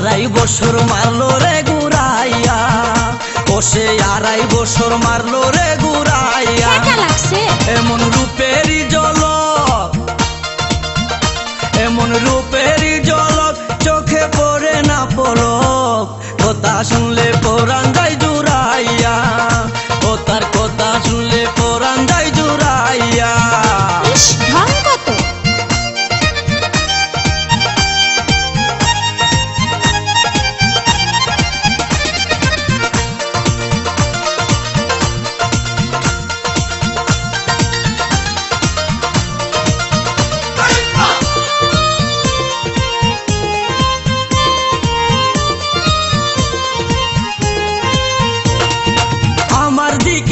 আড়াই বছর মারলো রে গুড়াইয়া। ও সে আড়াই বছর মারলো রে গুড়াইয়া। এমন রূপেরই জল এমন রূপেরই জলক চোখে পড়ে না পলক। কথা শুনলে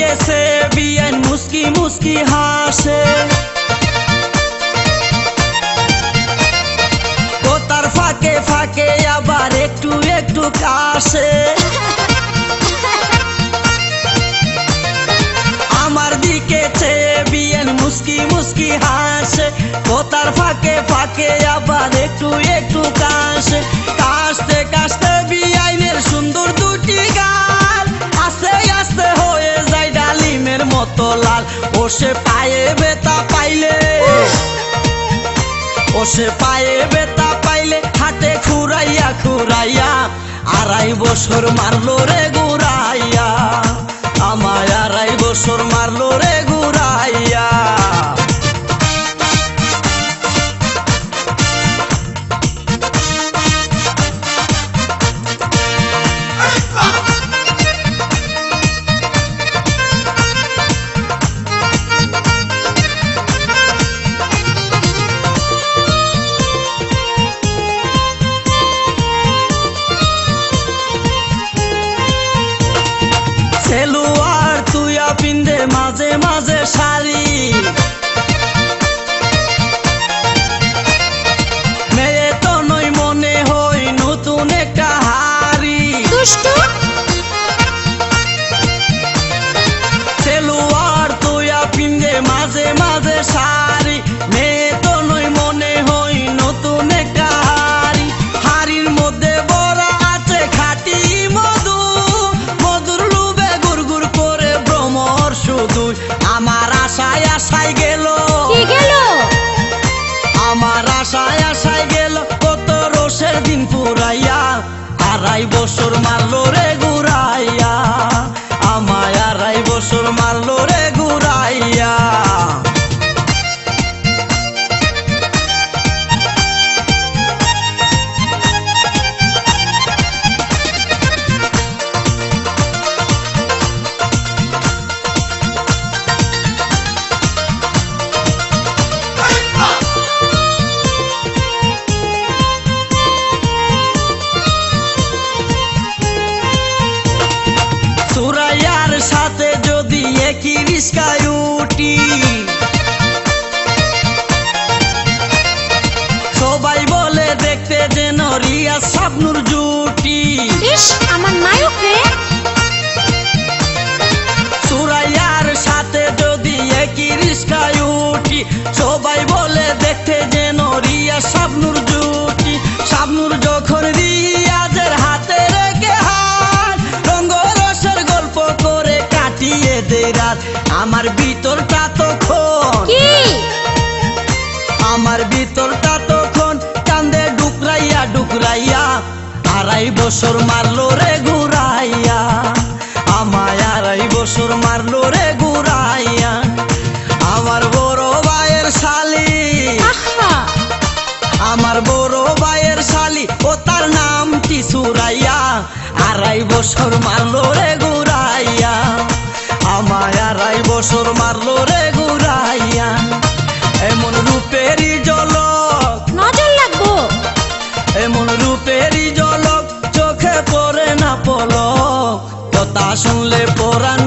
দিকে বিয়েন মুস্কি মুস্কি হাসে। তার ফাঁকে ফাঁকে আবার একটু একটু কাশে। আমার দিকে চেয়ে বিয়েন মুস্কি মুস্কি হাসে। তার ফাঁকে ফাঁকে আবার একটু একটু কাশে। কাশতে সে পায়ে বেতা পাইলে। ও সে পায়ে বেতা পাইলে হাতে খুরাইয়া খুরাইয়া আড়াই বছর মারলো রে গুরাইয়া আমায় আড়াই বছর মারলো রে গুরাইয়া বছর মারলো রে গুরাইয়া আমায় আড়াই বছর মারলো রে গুরাইয়া রিস্কায় উঠি সবাই বলে দেখতে যেন রিয়া সাবনুর জুটি। আমার নায়ক রে সুরাইয়ার সাথে যদি একই রিস্কায় উঠি সবাই বলে দেখতে যেন রিয়া সাবনুর রাত আমার ভিতরটা তখন। কি? আমার ভিতরটা তখন কান্দে ডুকরাইয়া ডুকরাইয়া আড়াই বছর মারলো রে ঘুরাইয়া। আমায় আড়াই বছর মারলো রে ঘুরাইয়া। আমার বড় ভাইয়ের শালি। আমার বড় ভাইয়ের শালি ও তার নাম কি সুরাইয়া আড়াই বছর মারলো রে ঘুরাইয়া। আমায় আড়াই বছর মারলো রে ঘুরাইয়া এমন রূপেরই জলক নজর লাগবো। এমন রূপেরই জলক চোখে পড়ে না পলক। কথা শুনলে পরাণ